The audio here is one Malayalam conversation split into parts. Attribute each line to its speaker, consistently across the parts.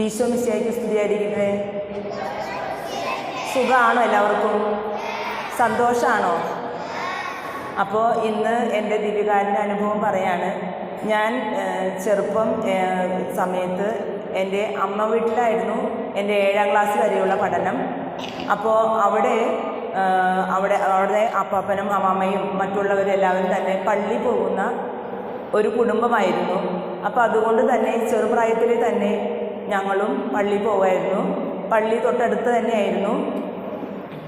Speaker 1: ഈശോ മിശിയായിക്ക് സ്തുതിയായിരിക്കട്ടെ. സുഖമാണോ എല്ലാവർക്കും? സന്തോഷമാണോ അപ്പോൾ ഇന്ന് എന്റെ ദിവ്യകാരന്റെ അനുഭവം പറയാണ്. ഞാൻ ചെറുപ്പം സമയത്ത് എന്റെ അമ്മ വീട്ടിലായിരുന്നു എന്റെ ഏഴാം ക്ലാസ് വരെയുള്ള പഠനം. അപ്പോൾ അവിടെ അവിടെ അവിടെ അപ്പാപ്പനും അമ്മാമ്മയും മറ്റുള്ളവരെല്ലാവരും തന്നെ പള്ളി പോകുന്ന ഒരു കുടുംബമായിരുന്നു. അപ്പോൾ അതുകൊണ്ട് തന്നെ ചെറുപ്രായത്തിൽ തന്നെ ഞങ്ങളും പള്ളി പോവായിരുന്നു. പള്ളി തൊട്ടടുത്ത് തന്നെയായിരുന്നു.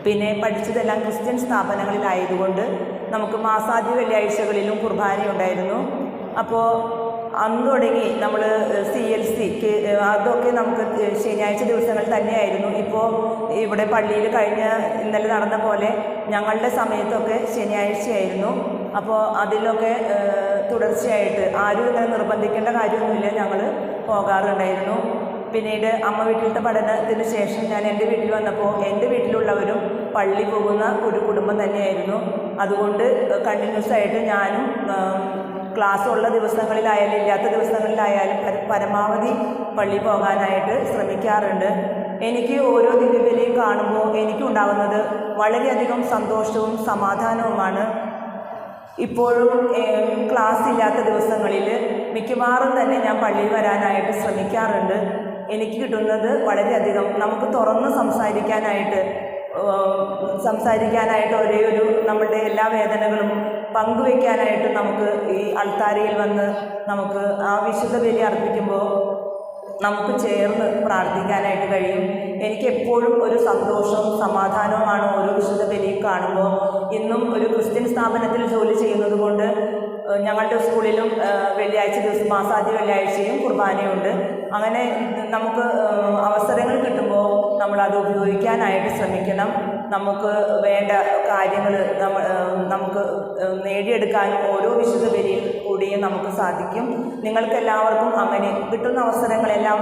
Speaker 1: പിന്നെ പഠിച്ചതെല്ലാം ക്രിസ്ത്യൻ സ്ഥാപനങ്ങളിലായതുകൊണ്ട് നമുക്ക് മാസാദ്യ വെള്ളിയാഴ്ചകളിലും കുർബാനയുണ്ടായിരുന്നു അപ്പോൾ അന്ന് തുടങ്ങി നമ്മൾ സി എൽ സി അതൊക്കെ നമുക്ക് ശനിയാഴ്ച ദിവസങ്ങളിൽ തന്നെയായിരുന്നു. ഇപ്പോൾ ഇവിടെ പള്ളിയിൽ കഴിഞ്ഞ ഇന്നലെ നടന്ന പോലെ ഞങ്ങളുടെ സമയത്തൊക്കെ ശനിയാഴ്ചയായിരുന്നു. അപ്പോൾ അതിലൊക്കെ തുടർച്ചയായിട്ട് ആരും ഇങ്ങനെ നിർബന്ധിക്കേണ്ട കാര്യമൊന്നുമില്ല. ഞങ്ങൾ പോകാറുണ്ടായിരുന്നു. പിന്നീട് അമ്മ വീട്ടിലത്തെ പഠനത്തിന് ശേഷം ഞാൻ എന്റെ വീട്ടിൽ വന്നപ്പോൾ എന്റെ വീട്ടിലുള്ളവരും പള്ളി പോകുന്ന ഒരു കുടുംബം തന്നെയായിരുന്നു. അതുകൊണ്ട് കണ്ടിന്യൂസ് ആയിട്ട് ഞാനും ക്ലാസ് ഉള്ള ദിവസങ്ങളിലായാലും ഇല്ലാത്ത ദിവസങ്ങളിലായാലും പര- പരമാവധി പള്ളി പോകാനായിട്ട് ശ്രമിക്കാറുണ്ട്. എനിക്ക് ഓരോ ദിവ്യബലിയും കാണുമ്പോൾ എനിക്കുണ്ടാകുന്നത് വളരെയധികം സന്തോഷവും സമാധാനവുമാണ്. ഇപ്പോഴും ക്ലാസ് ഇല്ലാത്ത ദിവസങ്ങളിൽ മിക്കവാറും തന്നെ ഞാൻ പള്ളിയിൽ വരാനായിട്ട് ശ്രമിക്കാറുണ്ട്. എനിക്ക് കിട്ടുന്നത് വളരെയധികം. നമുക്ക് തുറന്ന് സംസാരിക്കാനായിട്ട് സംസാരിക്കാനായിട്ട് ഒരേ ഒരു നമ്മളുടെ എല്ലാ വേദനകളും പങ്കുവെക്കാനായിട്ട് നമുക്ക് ഈ അൾത്താരയിൽ വന്ന് നമുക്ക് ആ വിശുദ്ധ ബലി അർപ്പിക്കുമ്പോൾ നമുക്ക് ചേർന്ന് പ്രാർത്ഥിക്കാനായിട്ട് കഴിയും. എനിക്ക് എപ്പോഴും ഒരു സന്തോഷവും സമാധാനവുമാണ് ഓരോ വിശുദ്ധ ബലിയും കാണുമ്പോൾ. ഇന്നും ഒരു ക്രിസ്ത്യൻ സ്ഥാപനത്തിൽ ജോലി ചെയ്യുന്നത് കൊണ്ട് ഞങ്ങളുടെ സ്കൂളിലും വെള്ളിയാഴ്ച ദിവസം മാസാദ്യ വെള്ളിയാഴ്ചയും കുർബാനയുണ്ട്. അങ്ങനെ നമുക്ക് അവസരങ്ങൾ കിട്ടുമ്പോൾ നമ്മളത് ഉപയോഗിക്കാനായിട്ട് ശ്രമിക്കണം. നമുക്ക് വേണ്ട കാര്യങ്ങൾ നമ്മ നമുക്ക് നേടിയെടുക്കാൻ ഓരോ വിശുദ്ധ വരിയിൽ കൂടിയും നമുക്ക് സാധിക്കും. നിങ്ങൾക്കെല്ലാവർക്കും അങ്ങനെ കിട്ടുന്ന അവസരങ്ങളെല്ലാം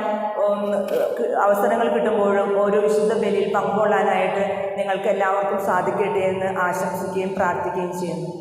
Speaker 1: അവസരങ്ങൾ കിട്ടുമ്പോഴും ഓരോ വിശുദ്ധ ബലിയിൽ പങ്കുകൊള്ളാനായിട്ട് നിങ്ങൾക്ക് എല്ലാവർക്കും സാധിക്കട്ടെ എന്ന് ആശംസിക്കുകയും പ്രാർത്ഥിക്കുകയും ചെയ്യുന്നു.